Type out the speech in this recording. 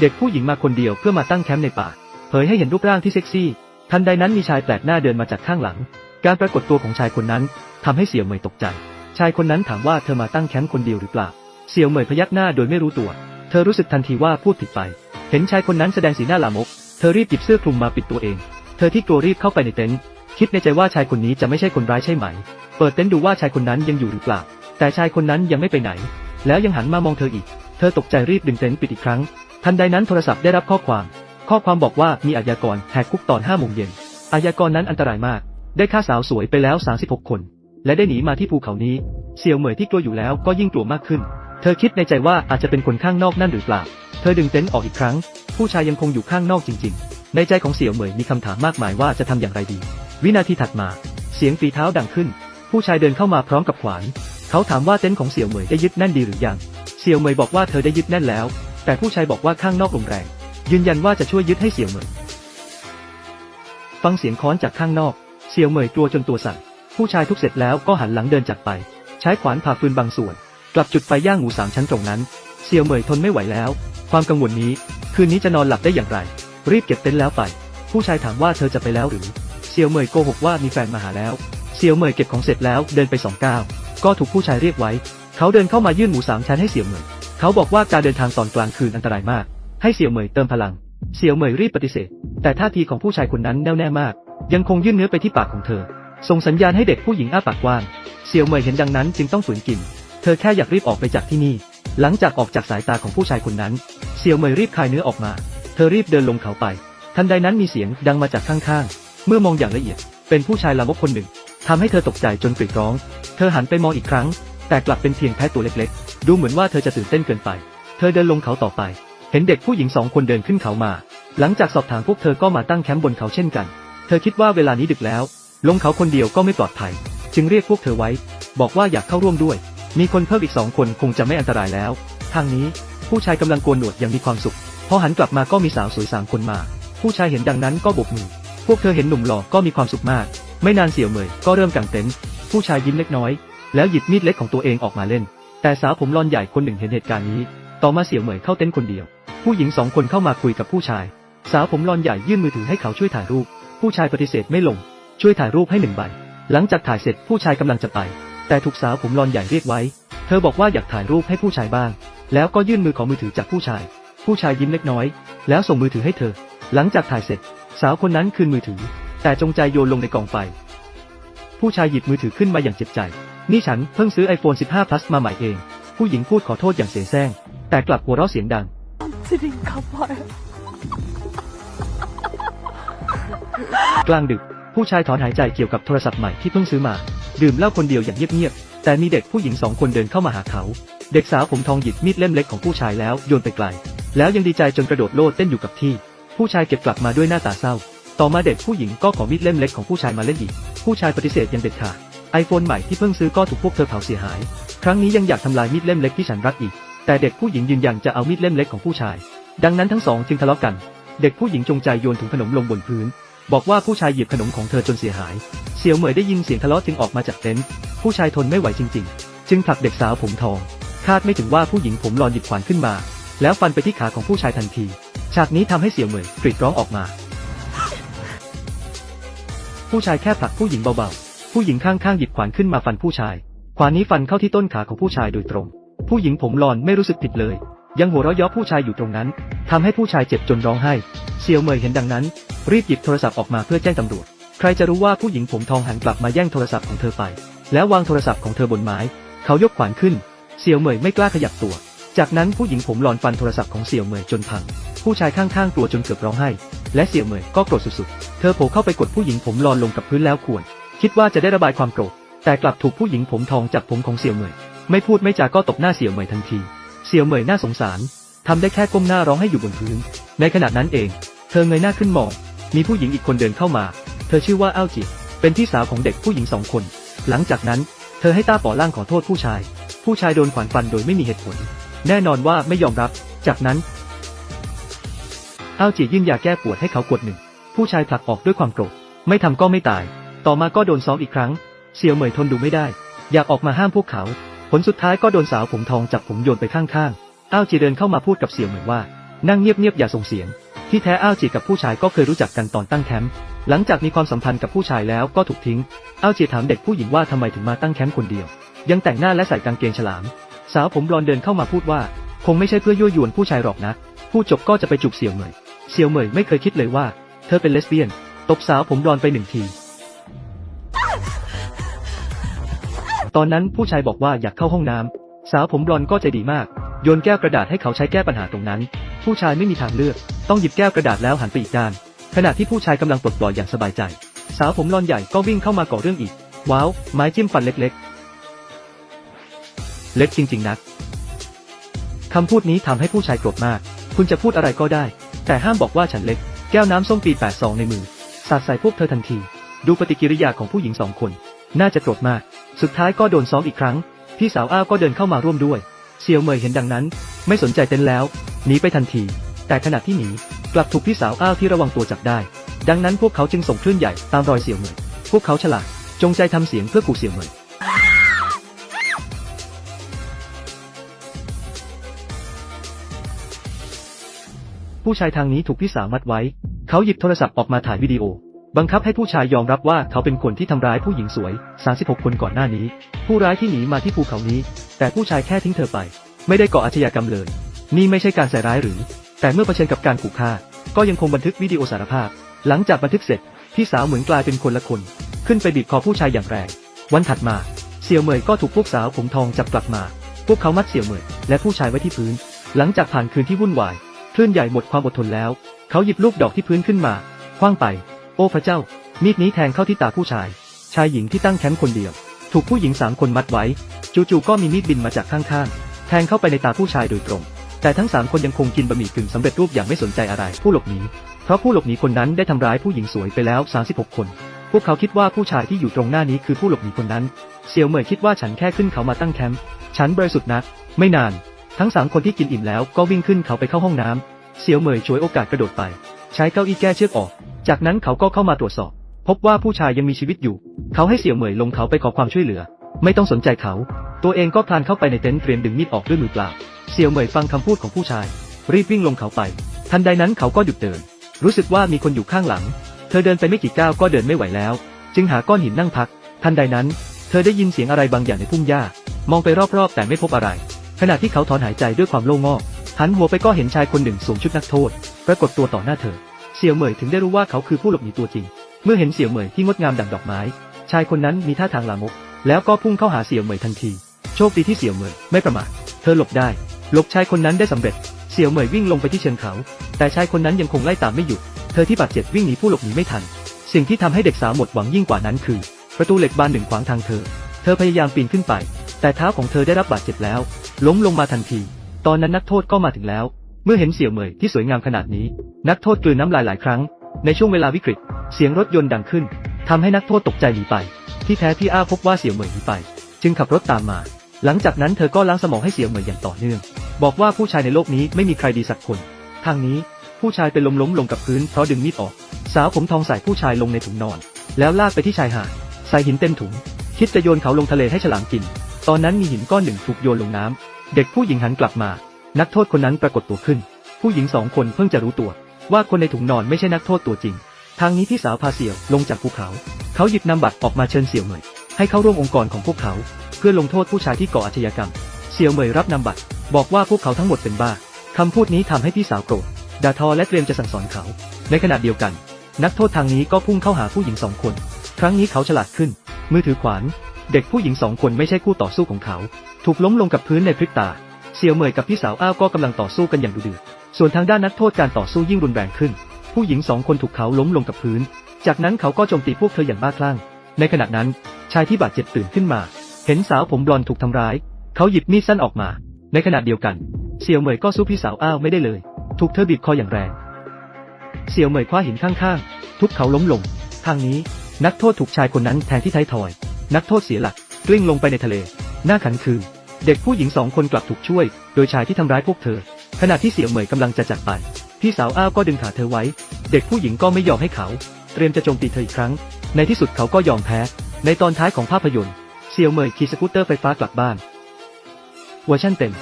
เด็กผู้หญิงมาคนเดียวเพื่อมาตั้งแคมป์ในป่า เผยให้เห็นรูปร่างที่เซ็กซี่ ทันใดนั้นมีชายแปลกหน้าเดินมาจากข้างหลัง การปรากฏตัวของชายคนนั้นทำให้เสี่ยวเหมยตกใจ ชายคนนั้นถามว่าเธอมาตั้งแคมป์คนเดียวหรือเปล่า เสี่ยวเหมยพยักหน้าโดยไม่รู้ตัว เธอรู้สึกทันทีว่าพูดผิดไป เห็นชายคนนั้นแสดงสีหน้าลามก เธอรีบหยิบเสื้อคลุมมาปิดตัวเอง เธอที่กลัวรีบเข้าไปในเต็นท์ คิดในใจว่าชายคนนี้จะไม่ใช่คนร้ายใช่ไหม เปิดเต็นท์ดูว่าชายคนนั้นยังอยู่หรือเปล่า แต่ชายคนนั้นยังไม่ไปไหน แล้วยังหันมามองเธออีก เธอตกใจรีบดึงเต็นท์ปิดอีกครั้ง ทันใดนั้นโทรศัพท์ได้รับข้อความ ข้อความบอกว่ามีอาญากรแหกคุกตอน5โมงเย็นอาญากรนั้นอันตรายมาก ได้ฆ่าสาวสวยไปแล้ว 36 คน และได้หนีมาที่ภูเขานี้เสี่ยวเหมยที่กลัวอยู่แล้วก็ยิ่งกลัวมากขึ้น เธอคิดในใจว่าอาจจะเป็นคนข้างนอกนั่นหรือเปล่า เธอดึงเต็นท์ออกอีกครั้ง ผู้ชายยังคงอยู่ข้างนอกจริง ๆ ในใจของเสี่ยวเหมยมีคำถามมากมายว่าจะทำอย่างไรดี วินาทีถัดมา เสียงฝีเท้าดังขึ้น ผู้ชายเดินเข้ามาพร้อมกับขวาน เขาถามว่าเต็นท์ของเสี่ยวเหมยได้ยึดแน่นดีหรือยัง เสี่ยวเหมยบอกว่าเธอได้ยึดแน่นแล้ว แต่ผู้ชายบอกว่าข้างนอกลมแรง ยืนยันว่าจะช่วยยึดให้เสี่ยวเหมย ฟังเสียงค้อนจากข้างนอก เสี่ยวเหมยกลัวจนตัวสั่น ผู้ชายทุบเสร็จแล้วก็หันหลังเดินจากไป ใช้ขวานผ่าฟืนบางส่วน กลับจุดไฟย่างหมูสามชั้นตรงนั้น เสี่ยวเหมยทนไม่ไหวแล้ว ความกังวลนี้ คืนนี้จะนอนหลับได้อย่างไร รีบเก็บเต็นท์แล้วไป ผู้ชายถามว่าเธอจะไปแล้วหรือ เสี่ยวเหมยโกหกว่ามีแฟนมาหาแล้ว เสี่ยวเหมยเก็บของเสร็จแล้วเดินไปสองก้าว ก็ถูกผู้ชายเรียกไว้ เขาเดินเข้ามายื่นหมูสามชั้นให้เสี่ยวเหมย เขาบอกว่าการเดินทางตอนกลางคืนอันตรายมาก ให้เสี่ยวเหมยเติมพลัง เสี่ยวเหมยรีบปฏิเสธ แต่ท่าทีของผู้ชายคนนั้นแน่วแน่มาก ยังคงยื่นเนื้อไปที่ปากของเธอ ส่งสัญญาณให้เด็กผู้หญิงอ้าปากกว้าง เสี่ยวเหมยเห็นดังนั้นจึงต้องฝืนกิน เธอแค่อยากรีบออกไปจากที่นี่ หลังจากออกจากสายตาของผู้ชายคนนั้น เสี่ยวเหมยรีบคายเนื้อออกมา เธอรีบเดินลงเขาไป ทันใดนั้นมีเสียงดังมาจากข้างๆ เมื่อมองอย่างละเอียด เป็นผู้ชายลามกคนหนึ่งทำให้เธอตกใจจนกรีดร้อง เธอหันไปมองอีกครั้ง แต่กลับเป็นเพียงแพ้ตัวเล็กๆ ดูเหมือนว่าเธอจะตื่นเต้นเกินไป เธอเดินลงเขาต่อไป เห็นเด็กผู้หญิงสองคนเดินขึ้นเขามา หลังจากสอบถามพวกเธอก็มาตั้งแคมป์บนเขาเช่นกัน เธอคิดว่าเวลานี้ดึกแล้ว ลงเขาคนเดียวก็ไม่ปลอดภัย จึงเรียกพวกเธอไว้ บอกว่าอยากเข้าร่วมด้วย มีคนเพิ่มอีกสองคนคงจะไม่อันตรายแล้ว ทางนี้ผู้ชายกำลังโกนหนวดอย่างมีความสุข พอหันกลับมาก็มีสาวสวยสามคนมา ผู้ชายเห็นดังนั้นก็โบกมือ พวกเธอเห็นหนุ่มหล่อก็มีความสุขมาก ไม่นานเสี่ยวเหมยก็เริ่มกางเต็นท์ ผู้ชายยิ้มเล็กน้อย แล้วหยิบมีดเล็กของตัวเองออกมาเล่น แต่สาวผมรอนใหญ่คนหนึ่งเห็นเหตุการณ์นี้ ต่อมาเสี่ยวเหมยเข้าเต็นท์คนเดียว ผู้หญิงสองคนเข้ามาคุยกับผู้ชาย สาวผมรอนใหญ่ยื่นมือถือให้เขาช่วยถ่ายรูป ผู้ชายปฏิเสธไม่ลง ช่วยถ่ายรูปให้หนึ่งใบ หลังจากถ่ายเสร็จผู้ชายกำลังจะไป แต่ถูกสาวผมรอนใหญ่เรียกไว้ เธอบอกว่าอยากถ่ายรูปให้ผู้ชายบ้าง แล้วก็ยื่นมือขอมือถือจากผู้ชาย ผู้ชายยิ้มเล็กน้อย แล้วส่งมือถือให้เธอ หลังจากถ่ายเสร็จ สาวคนนั้นคืนมือถือ แต่จงใจโยนลงในกองไฟ ผู้ชายหยิบมือถือขึ้นมาอย่างเจ็บใจ นี่ฉันเพิ่งซื้อ iPhone 15 plus มาใหม่เอง ผู้หญิงพูดขอโทษอย่างเสียแซงแต่กลับหัวเราะเสียงดังจะดึงเขาไปกลางดึก ผู้ชายถอนหายใจเกี่ยวกับโทรศัพท์ใหม่ที่เพิ่งซื้อมา ดื่มเหล้าคนเดียวอย่างเงียบๆแต่มีเด็กผู้หญิงสองคนเดินเข้ามาหาเขา เด็กสาวผมทองหยิบมีดเล่มเล็กของผู้ชายแล้วโยนไปไกล แล้วยังดีใจจนกระโดดโลดเต้นอยู่กับที่ ผู้ชายเก็บกลับมาด้วยหน้าตาเศร้า ต่อมาเด็กผู้หญิงก็ขอมีดเล่มเล็กของผู้ชายมาเล่นอีก ผู้ชายปฏิเสธอย่างเด็ดขาด ไอโฟนใหม่ที่เพิ่งซื้อก็ถูกพวกเธอเผาเสียหาย ครั้งนี้ยังอยากทำลายมีดเล่มเล็กที่ฉันรักอีก แต่เด็กผู้หญิงยืนยันจะเอามีดเล่มเล็กของผู้ชาย ดังนั้นทั้งสองจึงทะเลาะกัน เด็กผู้หญิงจงใจโยนถุงขนมลงบนพื้น บอกว่าผู้ชายหยิบขนมของเธอจนเสียหาย เสี่ยวเหมยได้ยินเสียงทะเลาะจึงออกมาจากเต็นท์ผู้ชายทนไม่ไหวจริง ๆ จึงผลักเด็กสาวผมทอง คาดไม่ถึงว่าผู้หญิงผมหลอนหยิบขวานขึ้นมา แล้วฟันไปที่ขาของผู้ชายทันที ฉากนี้ทำให้เสี่ยวเหมยกรีดร้องออกมา ผู้ชายแค่ผลักผู้หญิงเบาๆ ผู้หญิงข้างๆหยิบขวานขึ้นมาฟันผู้ชาย ขวานนี้ฟันเข้าที่ต้นขาของผู้ชายโดยตรง ผู้หญิงผมหลอนไม่รู้สึกผิดเลย ยังหัวเราะเย้อผู้ชายอยู่ตรงนั้นทำให้ผู้ชายเจ็บจนร้องไห้เซียวเหมยเห็นดังนั้น รีบหยิบโทรศัพท์ออกมาเพื่อแจ้งตำรวจ ใครจะรู้ว่าผู้หญิงผมทองหันกลับมาแย่งโทรศัพท์ของเธอไป แล้ววางโทรศัพท์ของเธอบนไม้ เขายกขวานขึ้นเซียวเหมยไม่กล้าขยับตัว จากนั้นผู้หญิงผมหลอนฟันโทรศัพท์ของเซียวเหมยจนพัง ผู้ชายข้างๆกลัวจนเกือบร้องไห้ และเซียวเหมยก็โกรธสุดๆ เธอโผล่เข้าไปกดผู้หญิงผมหลอนลงกับพื้นแล้วควร คิดว่าจะได้ระบายความโกรธ แต่กลับถูกผู้หญิงผมทองจับผมของเซียวเหมย ไม่พูดไม่จาก็ตบหน้าเซียวเหมยทันทีเซียวเหมยน่าสงสารทำได้แค่ก้มหน้าร้องให้อยู่บนพื้น ในขณะนั้นเอง เธอเงยหน้าขึ้นมอง มีผู้หญิงอีกคนเดินเข้ามา เธอชื่อว่าอ้าวจิเป็นพี่สาวของเด็กผู้หญิงสองคน หลังจากนั้น เธอให้ต้าป๋อล่างขอโทษผู้ชาย ผู้ชายโดนขวานฟันโดยไม่มีเหตุผล แน่นอนว่าไม่ยอมรับ จากนั้นอ้าวจียื่นยาแก้ปวดให้เขาขวดหนึ่ง ผู้ชายผลักออกด้วยความโกรธ ไม่ทำก็ไม่ตาย ต่อมาก็โดนซ้อมอีกครั้ง เสี่ยวเหมยทนดูไม่ได้ อยากออกมาห้ามพวกเขา ผลสุดท้ายก็โดนสาวผมทองจับผมโยนไปข้างๆ อ้าวจีเดินเข้ามาพูดกับเสี่ยวเหมยว่า นั่งเงียบๆอย่าส่งเสียง ที่แท้อ้าวจีกับผู้ชายก็เคยรู้จักกันตอนตั้งแคมป์ หลังจากมีความสัมพันธ์กับผู้ชายแล้วก็ถูกทิ้ง อ้าวจีถามเด็กผู้หญิงว่าทำไมถึงมาตั้งแคมป์คนเดียว ยังแต่งหน้าและใส่กางเกงฉลาม สาวผมบลอนเดินเข้ามาพูดว่า คงไม่ใช่เพื่อยั่วยวนผู้ชายหรอกนะ ผู้จบก็จะไปจูบเสี่ยวเหมย เสี่ยวเหมยไม่เคยคิดเลยว่า เธอเป็นเลสเบี้ยน ตบสาวผมบลอนไปหนึ่งที ตอนนั้นผู้ชายบอกว่าอยากเข้าห้องน้ำสาวผมบลอนก็ใจดีมาก โยนแก้วกระดาษให้เขาใช้แก้ปัญหาตรงนั้น ผู้ชายไม่มีทางเลือก ต้องหยิบแก้วกระดาษแล้วหันไปอีกด้าน ขณะที่ผู้ชายกำลังปลดปล่อยอย่างสบายใจ สาวผมบลอนใหญ่ก็วิ่งเข้ามาก่อเรื่องอีก ว้าว ไม้จิ้มฟันเล็กๆ เล็กจริง ๆ นักคำพูดนี้ทำให้ผู้ชายโกรธมาก คุณจะพูดอะไรก็ได้ แต่ห้ามบอกว่าฉันเล็ก แก้วน้ำส้มปีแปดซองในมือ สาดใส่พวกเธอทันที ดูปฏิกิริยาของผู้หญิงสองคน น่าจะโกรธมาก สุดท้ายก็โดนซ้อมอีกครั้ง พี่สาวอ้าวก็เดินเข้ามาร่วมด้วย เซียวเหมยเห็นดังนั้น ไม่สนใจเต้นแล้วหนีไปทันที แต่ขณะที่หนีกลับถูกพี่สาวอ้าวที่ระวังตัวจับได้ ดังนั้นพวกเขาจึงส่งคลื่นใหญ่ตามรอยเสี่ยวเหมยพวกเขาฉลาด จงใจทำเสียงเพื่อขู่เสี่ยวเหมยผู้ชายทางนี้ถูกพี่สาวมัดไว้ เขาหยิบโทรศัพท์ออกมาถ่ายวิดีโอ บังคับให้ผู้ชายยอมรับว่าเขาเป็นคนที่ทำร้ายผู้หญิงสวย 36 คนก่อนหน้านี้ ผู้ร้ายที่หนีมาที่ภูเขานี้ แต่ผู้ชายแค่ทิ้งเธอไป ไม่ได้ก่ออาชญากรรมเลย นี่ไม่ใช่การใส่ร้ายหรือ แต่เมื่อเผชิญกับการขู่ฆ่า ก็ยังคงบันทึกวิดีโอสารภาพ หลังจากบันทึกเสร็จ พี่สาวเหมือนกลายเป็นคนละคน ขึ้นไปบีบคอผู้ชายอย่างแรง วันถัดมา เสี่ยวเหมยก็ถูกพวกสาวผมทองจับกลับมา พวกเขามัดเสี่ยวเหมยและผู้ชายไว้ที่พื้น หลังจากผ่านคืนที่วุ่นวายคลื่นใหญ่หมดความอดทนแล้ว เขาหยิบลูกดอกที่พื้นขึ้นมาคว้างไป โอ้พระเจ้า มีดนี้แทงเข้าที่ตาผู้ชาย ชายหญิงที่ตั้งแคมป์คนเดียว ถูกผู้หญิงสามคนมัดไว้ จู่ๆก็มีมีดบินมาจากข้างๆ แทงเข้าไปในตาผู้ชายโดยตรง แต่ทั้งสามคนยังคงกินบะหมี่กึ่งสำเร็จรูปอย่างไม่สนใจอะไร ผู้หลบหนี เพราะผู้หลบหนีคนนั้นได้ทำร้ายผู้หญิงสวยไปแล้ว 36 คน พวกเขาคิดว่าผู้ชายที่อยู่ตรงหน้านี้คือผู้หลบหนีคนนั้นเสี่ยวเหมยคิดว่าฉันแค่ขึ้นเขามาตั้งแคมป์ ฉันบริสุทธิ์นะไม่นาน ทั้งสามคนที่กินอิ่มแล้วก็วิ่งขึ้นเขาไปเข้าห้องน้ำเสี่ยวเหมยฉวยโอกาสกระโดดไป ใช้เก้าอี้แก้เชือกออก จากนั้นเขาก็เข้ามาตรวจสอบ พบว่าผู้ชายยังมีชีวิตอยู่ เขาให้เสี่ยวเหมยลงเขาไปขอความช่วยเหลือ ไม่ต้องสนใจเขา ตัวเองก็พลานเข้าไปในเต็นท์เตรียมดึงมีดออกด้วยมือเปล่า เสี่ยวเหมยฟังคำพูดของผู้ชาย รีบวิ่งลงเขาไป ทันใดนั้นเขาก็หยุดเดิน รู้สึกว่ามีคนอยู่ข้างหลัง เธอเดินไปไม่กี่ก้าวก็เดินไม่ไหวแล้ว จึงหาก้อนหินนั่งพัก ทันใดนั้น เธอได้ยินเสียงอะไรบางอย่างในพุ่มหญ้า มองไปรอบๆ แต่ไม่พบอะไร ขณะที่เขาถอนหายใจด้วยความโล่งอกหันหัวไปก็เห็นชายคนหนึ่งสวมชุดนักโทษ ปรากฏตัวต่อหน้าเธอ เสี่ยวเหมยถึงได้รู้ว่าเขาคือผู้หลบหนีตัวจริง เมื่อเห็นเสี่ยวเหมยที่งดงามดั่งดอกไม้ ชายคนนั้นมีท่าทางลามก แล้วก็พุ่งเข้าหาเสี่ยวเหมยทันที โชคดีที่เสี่ยวเหมยไม่ประมาท เธอหลบได้ หลบชายคนนั้นได้สำเร็จ เสี่ยวเหมยวิ่งลงไปที่เชิงเขา แต่ชายคนนั้นยังคงไล่ตามไม่หยุด เธอที่บาดเจ็บวิ่งหนีผู้หลบหนีไม่ทัน สิ่งที่ทำให้เด็กสาวหมดหวังยิ่งกว่านั้นคือ ประตูเหล็กบานหนึ่งขวางทางเธอ เธอพยายามปีนขึ้นไป แต่เท้าของเธอได้รับบาดเจ็บแล้ว ล้มลงมาทันที ตอนนั้นนักโทษก็มาถึงแล้ว เมื่อเห็นเสี่ยวเหมยที่สวยงามขนาดนี้ นักโทษกลืนน้ำลายหลายครั้ง ในช่วงเวลาวิกฤต เสียงรถยนต์ดังขึ้นทำให้นักโทษตกใจหนีไป ที่แท้พี่อ้าพบว่าเสี่ยวเหมยหนีไป จึงขับรถตามมา หลังจากนั้นเธอก็ล้างสมองให้เสี่ยวเหมยอย่างต่อเนื่อง บอกว่าผู้ชายในโลกนี้ไม่มีใครดีสักคน ทางนี้ผู้ชายเป็นลมล้มลงกับพื้นเพราะดึงมีดออก สาวผมทองใส่ผู้ชายลงในถุงนอน แล้วลากไปที่ชายหาดใส่หินเต็มถุง คิดจะโยนเขาลงทะเลให้ฉลามกิน ตอนนั้นมีหินก้อนหนึ่งถูกโยนลงน้ำเด็กผู้หญิงหันกลับมา นักโทษคนนั้นปรากฏตัวขึ้น ผู้หญิงสองคนเพิ่งจะรู้ตัว ว่าคนในถุงนอนไม่ใช่นักโทษตัวจริง ทางนี้พี่สาวพาเสี่ยวลงจากภูเขา เขาหยิบนามบัตรออกมาเชิญเสี่ยวเหมย ให้เข้าร่วมองค์กรของพวกเขา เพื่อลงโทษผู้ชายที่ก่ออาชญากรรม เสี่ยวเหมยรับนามบัตร บอกว่าพวกเขาทั้งหมดเป็นบ้าคำพูดนี้ทำให้พี่สาวโกรธด่าทอและเตรียมจะสั่งสอนเขา ในขณะเดียวกัน นักโทษทางนี้ก็พุ่งเข้าหาผู้หญิงสองคน ครั้งนี้เขาฉลาดขึ้น มือถือขวาน เด็กผู้หญิงสองคนไม่ใช่คู่ต่อสู้ของเขา ถูกล้มลงกับพื้นในพริบตา เสี่ยวเหมยกับพี่สาวอ้าวก็กำลังต่อสู้กันอย่างดุเดือด ส่วนทางด้านนักโทษการต่อสู้ยิ่งรุนแรงขึ้น ผู้หญิงสองคนถูกเขาล้มลงกับพื้น จากนั้นเขาก็โจมตีพวกเธออย่างบ้าคลั่ง ในขณะนั้น ชายที่บาดเจ็บตื่นขึ้นมา เห็นสาวผมบลอนถูกทำร้าย เขาหยิบมีดสั้นออกมา ในขณะเดียวกัน เสี่ยวเหมยก็สู้พี่สาวอ้าวไม่ได้เลย ถูกเธอบีบคออย่างแรง เสี่ยวเหมยคว้าหินข้างๆ ทุบเขาล้มลง ทางนี้ นักโทษถูกชายคนนั้นแทงที่ท้ายทอย นักโทษเสียหลักกลิ้งลงไปในทะเล หน้าขันคือ เด็กผู้หญิงสองคนกลับถูกช่วย โดยชายที่ทำร้ายพวกเธอ ขณะที่เสี่ยวเหมยกำลังจะจากไป พี่สาวอ้าวก็ดึงขาเธอไว้ เด็กผู้หญิงก็ไม่ยอมให้เขา เตรียมจะโจมตีเธออีกครั้ง ในที่สุดเขาก็ยอมแพ้ ในตอนท้ายของภาพยนตร์ เสี่ยวเหมยขี่สกูตเตอร์ไฟฟ้ากลับบ้านเวอร์ชันเต็ม